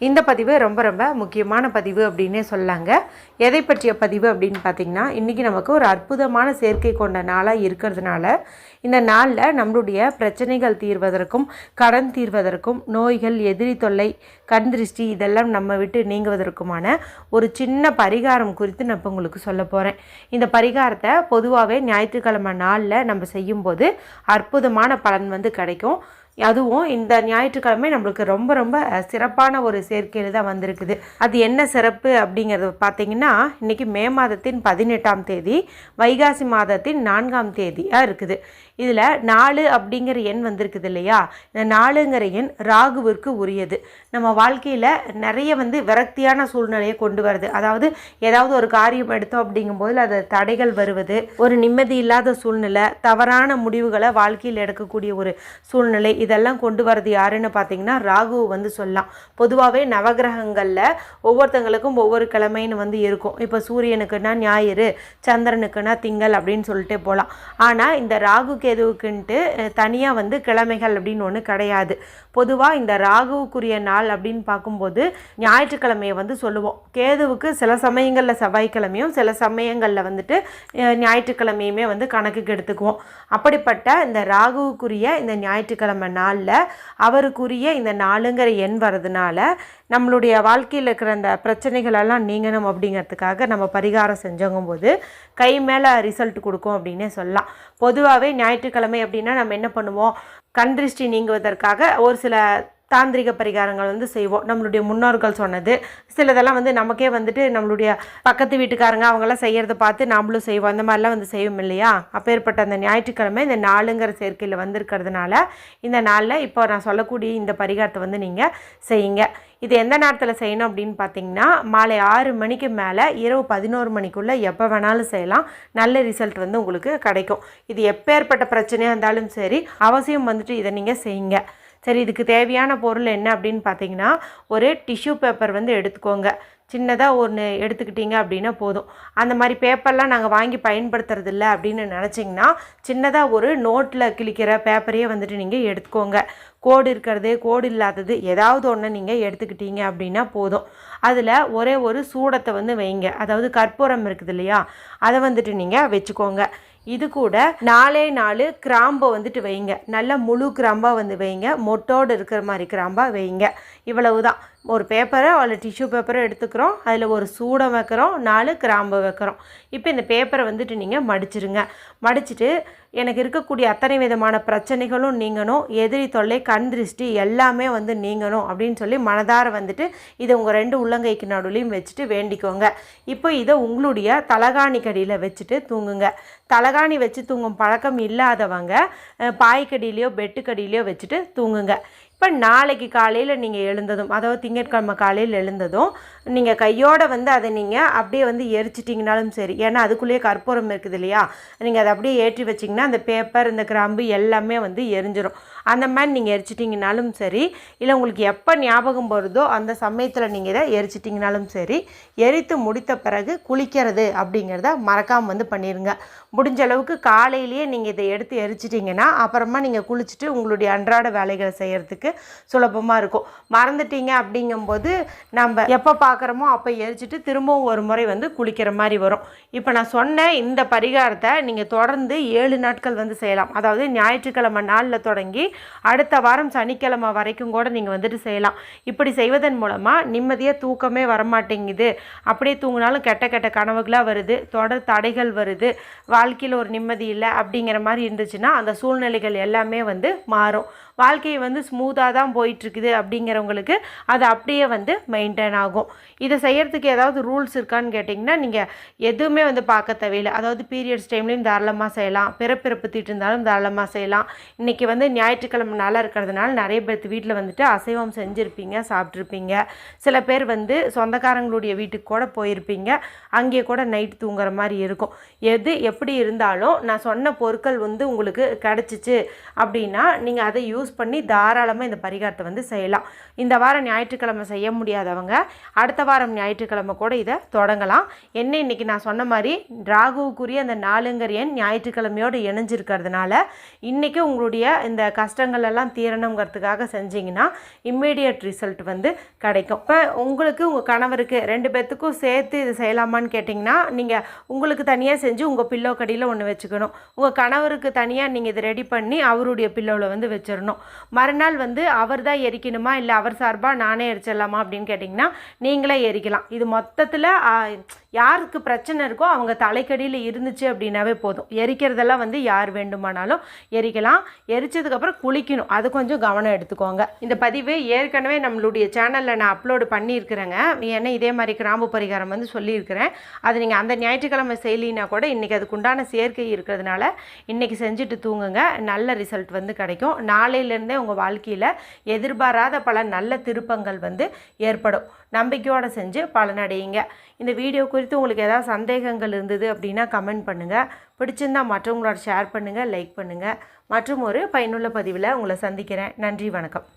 இந்த பதிவு ரொம்ப ரொம்ப முக்கியமான பதிவு அப்படின்னே சொல்லாங்க. எதை பற்றிய பதிவு அப்படின்னு பார்த்தீங்கன்னா இன்றைக்கி நமக்கு ஒரு அற்புதமான சேர்க்கை கொண்ட நாளாக இருக்கிறதுனால இந்த நாளில் நம்மளுடைய பிரச்சனைகள் தீர்வதற்கும் கடன் தீர்வதற்கும் நோய்கள் எதிரி தொல்லை கண் திருஷ்டி இதெல்லாம் நம்ம விட்டு நீங்குவதற்குமான ஒரு சின்ன பரிகாரம் குறித்து நான் இப்போ உங்களுக்கு சொல்ல போகிறேன் இந்த பரிகாரத்தை பொதுவாகவே ஞாயிற்றுக்கிழமை நாளில் நம்ம செய்யும்போது அற்புதமான பலன் வந்து கிடைக்கும். அதுவும் இந்த ஞாயிற்றுக்கிழமை நம்மளுக்கு ரொம்ப ரொம்ப சிறப்பான ஒரு சேர்க்கையில் தான் வந்திருக்குது. அது என்ன சிறப்பு அப்படிங்கிறது பார்த்தீங்கன்னா இன்றைக்கி மே மாதத்தின் பதினெட்டாம் தேதி வைகாசி மாதத்தின் நான்காம் தேதியாக இருக்குது. இதில் நாலு அப்படிங்கிற எண் வந்திருக்குது இல்லையா? இந்த நாலுங்கிற எண் ராகுவிற்கு உரியது. நம்ம வாழ்க்கையில் நிறைய வந்து விரக்தியான சூழ்நிலையை கொண்டு வருது. அதாவது ஏதாவது ஒரு காரியம் எடுத்தோம் அப்படிங்கும்போது அது தடைகள் வருவது ஒரு நிம்மதி இல்லாத சூழ்நிலை தவறான முடிவுகளை வாழ்க்கையில் எடுக்கக்கூடிய ஒரு சூழ்நிலை இதெல்லாம் கொண்டு வரது யாருன்னு பார்த்தீங்கன்னா ராகு வந்து சொல்லலாம். பொதுவாகவே நவகிரகங்களில் ஒவ்வொருத்தங்களுக்கும் ஒவ்வொரு கிழமைன்னு வந்து இருக்கும். இப்போ சூரியனுக்குன்னா ஞாயிறு சந்திரனுக்குன்னா திங்கள் அப்படின்னு சொல்லிட்டே போகலாம் ஆனால் இந்த ராகுக்கு கேதுவுக்குன்ட்டு தனியாக வந்து கிழமைகள் அப்படின்னு ஒன்று கிடையாது. பொதுவாக இந்த ராகுவுக்குரிய நாள் அப்படின்னு பார்க்கும்போது ஞாயிற்றுக்கிழமையை வந்து சொல்லுவோம். கேதுவுக்கு சில சமயங்களில் செவ்வாய்க்கிழமையும் சில சமயங்களில் வந்துட்டு ஞாயிற்றுக்கிழமையுமே வந்து கணக்குக்கு எடுத்துக்குவோம். அப்படிப்பட்ட இந்த ராகுவுக்குரிய இந்த ஞாயிற்றுக்கிழமை நாளில் அவருக்குரிய இந்த நாளுங்கிற எண் வர்றதுனால நம்மளுடைய வாழ்க்கையில் இருக்கிற அந்த பிரச்சனைகளெல்லாம் நீங்கணும் அப்படிங்கிறதுக்காக நம்ம பரிகாரம் செஞ்சோங்கும்போது கை மேலே ரிசல்ட் கொடுக்கும் அப்படின்னே சொல்லலாம். பொதுவாகவே ஞாயிற்று ஞாயிற்றுக்கிழமை அப்படின்னா நம்ம என்ன பண்ணுவோம்? கண் திருஷ்டி நீங்குவதற்காக ஒரு சில தாந்திரிக பரிகாரங்கள் வந்து செய்வோம். நம்மளுடைய முன்னோர்கள் சொன்னது. சிலதெல்லாம் வந்து நமக்கே வந்துட்டு நம்மளுடைய பக்கத்து வீட்டுக்காரங்க அவங்கெல்லாம் செய்கிறத பார்த்து நாமளும் செய்வோம். அந்த மாதிரிலாம் வந்து செய்வோம் இல்லையா? அப்பேற்பட்ட அந்த ஞாயிற்றுக்கிழமை இந்த நாளுங்கிற சேர்க்கையில் வந்திருக்கிறதுனால இந்த நாளில் இப்போ நான் சொல்லக்கூடிய இந்த பரிகாரத்தை வந்து நீங்கள் செய்யுங்க. இது எந்த நேரத்தில் செய்யணும் அப்படின்னு பார்த்தீங்கன்னா மாலை ஆறு மணிக்கு மேலே இரவு பதினோரு மணிக்குள்ளே எப்போ வேணாலும் செய்யலாம். நல்ல ரிசல்ட் வந்து உங்களுக்கு கிடைக்கும். இது எப்பேற்பட்ட பிரச்சனையாக இருந்தாலும் சரி அவசியம் வந்துட்டு இதை நீங்கள் செய்யுங்க. சரி இதுக்கு தேவையான பொருள் என்ன அப்படின்னு பார்த்தீங்கன்னா ஒரு டிஷ்யூ பேப்பர் வந்து எடுத்துக்கோங்க. சின்னதாக ஒன்று எடுத்துக்கிட்டீங்க அப்படின்னா போதும். அந்த மாதிரி பேப்பர்லாம் நாங்கள் வாங்கி பயன்படுத்துறதில்ல அப்படின்னு நினச்சிங்கன்னா சின்னதாக ஒரு நோட்டில் கிழிக்கிற பேப்பரையே வந்துட்டு நீங்கள் எடுத்துக்கோங்க. கோடு இருக்கிறது கோடு இல்லாதது ஏதாவது ஒன்று நீங்கள் எடுத்துக்கிட்டீங்க அப்படின்னா போதும். அதில் ஒரே ஒரு சூடத்தை வந்து வைங்க. அதாவது கற்பூரம் இருக்குது இல்லையா? அதை வந்துட்டு நீங்கள் வச்சுக்கோங்க. இது கூட நாலே நாலு கிராம்பை வந்துட்டு வைங்க. நல்ல முழு கிராம்பாக வந்து வைங்க. மொட்டோடு இருக்கிற மாதிரி கிராம்பாக வைங்க. இவ்வளவு தான் ஒரு பேப்பரை அதில் டிஷ்யூ பேப்பரை எடுத்துக்கிறோம். அதில் ஒரு சூடம் வைக்கிறோம் நாலு கிராம்பு வைக்கிறோம். இப்போ இந்த பேப்பரை வந்துட்டு நீங்கள் மடிச்சிருங்க. மடிச்சுட்டு எனக்கு இருக்கக்கூடிய அத்தனை விதமான பிரச்சனைகளும் நீங்கணும். எதிரி தொல்லை கண் திருஷ்டி எல்லாமே வந்து நீங்கணும் அப்படின்னு சொல்லி மனதார வந்துட்டு இதை உங்கள் ரெண்டு உள்ளங்கைக்கு நடுவுலையும் வச்சுட்டு வேண்டிக்கோங்க. இப்போ இதை உங்களுடைய தலகாணி கடியில் வச்சுட்டு தூங்குங்க. தலகாணி வச்சு தூங்கும் பழக்கம் இல்லாதவங்க அஹ், பாய்க்கடியிலையோ பெட்டுக்கடியிலையோ வச்சுட்டு தூங்குங்க. இப்போ நாளைக்கு காலையில் நீங்கள் எழுந்ததும் அதாவது திங்கட்கிழமை காலையில் எழுந்ததும் நீங்கள் கையோட வந்து அதை நீங்கள் அப்படியே வந்து எரிச்சிட்டிங்கனாலும் சரி ஏன்னா அதுக்குள்ளேயே கற்பூரம் இருக்குது இல்லையா? நீங்கள் அதை அப்படியே ஏற்றி வச்சிங்கன்னா அந்த பேப்பர் இந்த கிராம்பு எல்லாமே வந்து எரிஞ்சிடும் அந்த மாதிரி நீங்கள் எரிச்சிட்டிங்கனாலும் சரி இல்லை உங்களுக்கு எப்போ ஞாபகம் வருதோ அந்த சமயத்தில் நீங்கள் இதை எரிச்சிட்டிங்கனாலும் சரி எரித்து முடித்த பிறகு குளிக்கிறது அப்படிங்கிறத மறக்காமல் வந்து பண்ணிடுங்க முடிஞ்ச அளவுக்கு காலையிலேயே நீங்கள் இதை எடுத்து எரிச்சிட்டிங்கன்னா அப்புறமா நீங்கள் குளிச்சுட்டு உங்களுடைய அன்றாட வேலைகளை செய்கிறதுக்கு சுலபமாக இருக்கும். மறந்துட்டீங்க அப்படிங்கும்போது நம்ம எப்போ பார்க்குறோமோ அப்போ எரிச்சிட்டு திரும்பவும் ஒரு முறை வந்து குளிக்கிற மாதிரி வரும். இப்போ நான் சொன்ன இந்த பரிகாரத்தை நீங்கள் தொடர்ந்து ஏழு நாட்கள் வந்து செய்யலாம். அதாவது ஞாயிற்றுக்கிழமை நாளில் தொடங்கி அடுத்த வாரம் சனிக்கிழமை வரைக்கும் கூட நீங்கள் வந்துட்டு செய்யலாம். இப்படி செய்வதன் மூலமாக நிம்மதியாக தூக்கமே வரமாட்டேங்குது. அப்படியே தூங்கினாலும் கெட்ட கெட்ட கனவுகளாக வருது. தொடர் தடைகள் வருது. வாழ்க்கையில் ஒரு நிம்மதி இல்லை அப்படிங்கிற மாதிரி இருந்துச்சுன்னா அந்த சூழ்நிலைகள் எல்லாமே வந்து மாறும். வாழ்க்கை வந்து ஸ்மூத்தாக தான் போயிட்டுருக்குது அப்படிங்கிறவங்களுக்கு அது அப்படியே வந்து மெயின்டைன் ஆகும். இதை செய்கிறதுக்கு ஏதாவது ரூல்ஸ் இருக்கான்னு கேட்டிங்கன்னா நீங்கள் எதுவுமே வந்து பார்க்க தேவையில்லை. அதாவது பீரியட்ஸ் டைம்லேயும் தாராளமாக செய்யலாம். பிறப்பிறப்பு தீட்டு இருந்தாலும் தாராளமாக செய்யலாம். இன்றைக்கி வந்து ஞாயிற்று ஞாயிற்றுக்கிழமை நாளாக இருக்கிறதுனால நிறைய பேர்த்து வீட்டில் வந்துட்டு அசைவம் செஞ்சுருப்பீங்க சாப்பிட்ருப்பீங்க சில பேர் வந்து சொந்தக்காரங்களுடைய வீட்டுக்கு கூட போயிருப்பீங்க. அங்கேயே கூட நைட் தூங்குற மாதிரி இருக்கும். எது எப்படி இருந்தாலும் நான் சொன்ன பொருட்கள் வந்து உங்களுக்கு கிடச்சிச்சு அப்படின்னா நீங்கள் அதை யூஸ் பண்ணி தாராளமாக இந்த பரிகாரத்தை வந்து செய்யலாம். இந்த வாரம் ஞாயிற்றுக்கிழமை செய்ய முடியாதவங்க அடுத்த வாரம் ஞாயிற்றுக்கிழமை கூட இதை தொடங்கலாம். என்ன இன்னைக்கு நான் சொன்ன மாதிரி ராகுவுக்குரிய அந்த நாலுங்கர் எண் ஞாயிற்றுக்கிழமையோடு இணைஞ்சிருக்கிறதுனால இன்றைக்கி உங்களுடைய இந்த கஷ்டங்கள் எல்லாம் தீரணுங்கிறதுக்காக செஞ்சீங்கன்னா இம்மீடியட் ரிசல்ட் வந்து கிடைக்கும். இப்போ உங்களுக்கு உங்கள் கணவருக்கு ரெண்டு பேர்த்துக்கும் சேர்த்து இது செய்யலாமான்னு கேட்டிங்கன்னா நீங்கள் உங்களுக்கு தனியாக செஞ்சு உங்கள் பில்லோ கடியில் ஒன்று வச்சுக்கணும். உங்கள் கணவருக்கு தனியாக நீங்கள் இதை ரெடி பண்ணி அவருடைய பில்லோவில் வந்து வச்சிடணும். மறுநாள் வந்து அவர் தான் எரிக்கணுமா? இல்லை அவர் சார்பாக நானே எரிச்சிடலாமா அப்படின்னு கேட்டிங்கன்னா நீங்களே எரிக்கலாம். இது மொத்தத்தில் யாருக்கு பிரச்சனை இருக்கோ அவங்க தலைக்கடியில் இருந்துச்சு அப்படின்னாவே போதும். எரிக்கிறதெல்லாம் வந்து யார் வேண்டுமானாலும் எரிக்கலாம். எரிச்சதுக்கப்புறம் குளிக்கணும். அது கொஞ்சம் கவனம் எடுத்துக்கோங்க. இந்த பதிவு ஏற்கனவே நம்மளுடைய சேனலில் நான் அப்லோடு பண்ணியிருக்கிறேங்க. ஏன்னா இதே மாதிரி கிராம்பு பரிகாரம் வந்து சொல்லியிருக்கிறேன். அது நீங்கள் அந்த ஞாயிற்றுக்கிழமை செய்யலினா கூட இன்றைக்கி அதுக்குண்டான சேர்க்கை இருக்கிறதுனால இன்றைக்கி செஞ்சுட்டு தூங்குங்க. நல்ல ரிசல்ட் வந்து கிடைக்கும். நாளையிலேருந்தே உங்கள் வாழ்க்கையில் எதிர்பாராத பல நல்ல திருப்பங்கள் வந்து ஏற்படும். நம்பிக்கையோடு செஞ்சு பலனடையுங்க இந்த வீடியோ குறித்து உங்களுக்கு ஏதாவது சந்தேகங்கள் இருந்தது அப்படின்னா கமெண்ட் பண்ணுங்கள் பிடிச்சிருந்தா மற்றவங்களோட ஷேர் பண்ணுங்கள் லைக் பண்ணுங்கள் மற்றும் ஒரு பயனுள்ள பதிவில் உங்களை சந்திக்கிறேன். நன்றி வணக்கம்.